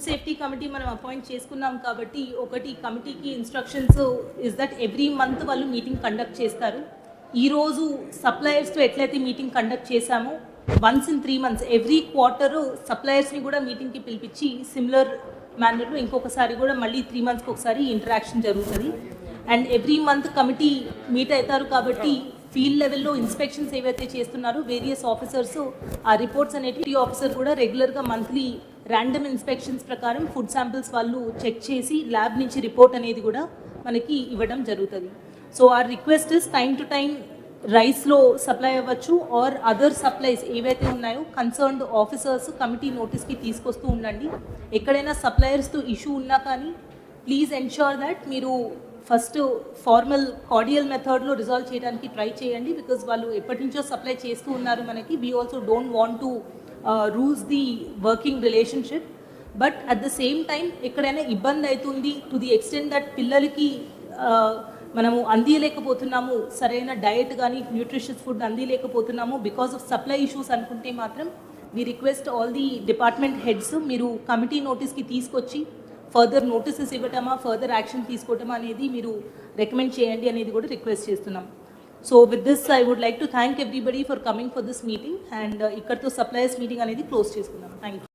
Food safety committee మనం appoint చేసుకున్నాం కాబట్టి ఒకటి కమిటీకి instructions is that every month వాళ్ళు మీటింగ్ కండక్ట్ చేస్తారు. ఈరోజు సప్లయర్స్తో ఎట్లయితే మీటింగ్ కండక్ట్ చేశామో once in three months every quarter సప్లయర్స్ని కూడా మీటింగ్కి పిలిపించి సిమిలర్ మేనర్లో ఇంకొకసారి కూడా మళ్ళీ త్రీ మంత్స్కి ఒకసారి ఇంటరాక్షన్ జరుగుతుంది. And every month committee meet అవుతారు కాబట్టి ఫీల్డ్ లెవెల్లో ఇన్స్పెక్షన్స్ ఏవైతే చేస్తున్నారో వేరియస్ ఆఫీసర్స్ ఆ రిపోర్ట్స్ అనేటివి ఆఫీసర్ కూడా రెగ్యులర్గా మంత్లీ ర్యాండమ్ ఇన్స్పెక్షన్స్ ప్రకారం ఫుడ్ శాంపిల్స్ వాళ్ళు చెక్ చేసి ల్యాబ్ నుంచి రిపోర్ట్ అనేది కూడా మనకి ఇవ్వడం జరుగుతుంది. So our request is time to time రైస్లో సప్లై అవ్వచ్చు ఆర్ అదర్ సప్లైస్ ఏవైతే ఉన్నాయో కన్సర్న్డ్ ఆఫీసర్స్ కమిటీ నోటీస్కి తీసుకొస్తూ ఉండండి. ఎక్కడైనా సప్లయర్స్తో ఇష్యూ ఉన్నా కానీ ప్లీజ్ ఎన్ష్యూర్ దట్ మీరు ఫస్ట్ ఫార్మల్ కార్డియల్ మెథడ్లో రిజాల్వ్ చేయడానికి ట్రై చేయండి బికాజ్ వాళ్ళు ఎప్పటి నుంచో సప్లై చేస్తూ ఉన్నారు మనకి. We also don't want to rules the working relationship but at the same time ఎక్కడైనా ఇబ్బంది అవుతుంది టు ది ఎక్స్టెంట్ దట్ పిల్లలకి uh, మనము అందియలేకపోతున్నాము సరైన డయట్ కానీ న్యూట్రిషియస్ ఫుడ్ అందియలేకపోతున్నాము బికాస్ ఆఫ్ సప్లై ఇష్యూస్ అనుకుంటే మాత్రం we request all the department heads మీరు కమిటీ నోటీస్కి తీసుకొచ్చి ఫర్దర్ నోటీసెస్ ఇవ్వటమా ఫర్దర్ యాక్షన్ తీసుకోవటమా అనేది మీరు రికమెండ్ చేయండి అనేది కూడా రిక్వెస్ట్ చేస్తున్నాం. So with this I would like to thank everybody for coming for this meeting and ఇక్కడతో సప్లయర్స్ మీటింగ్ అనేది క్లోజ్ చేసుకున్నాను థ్యాంక్ యూ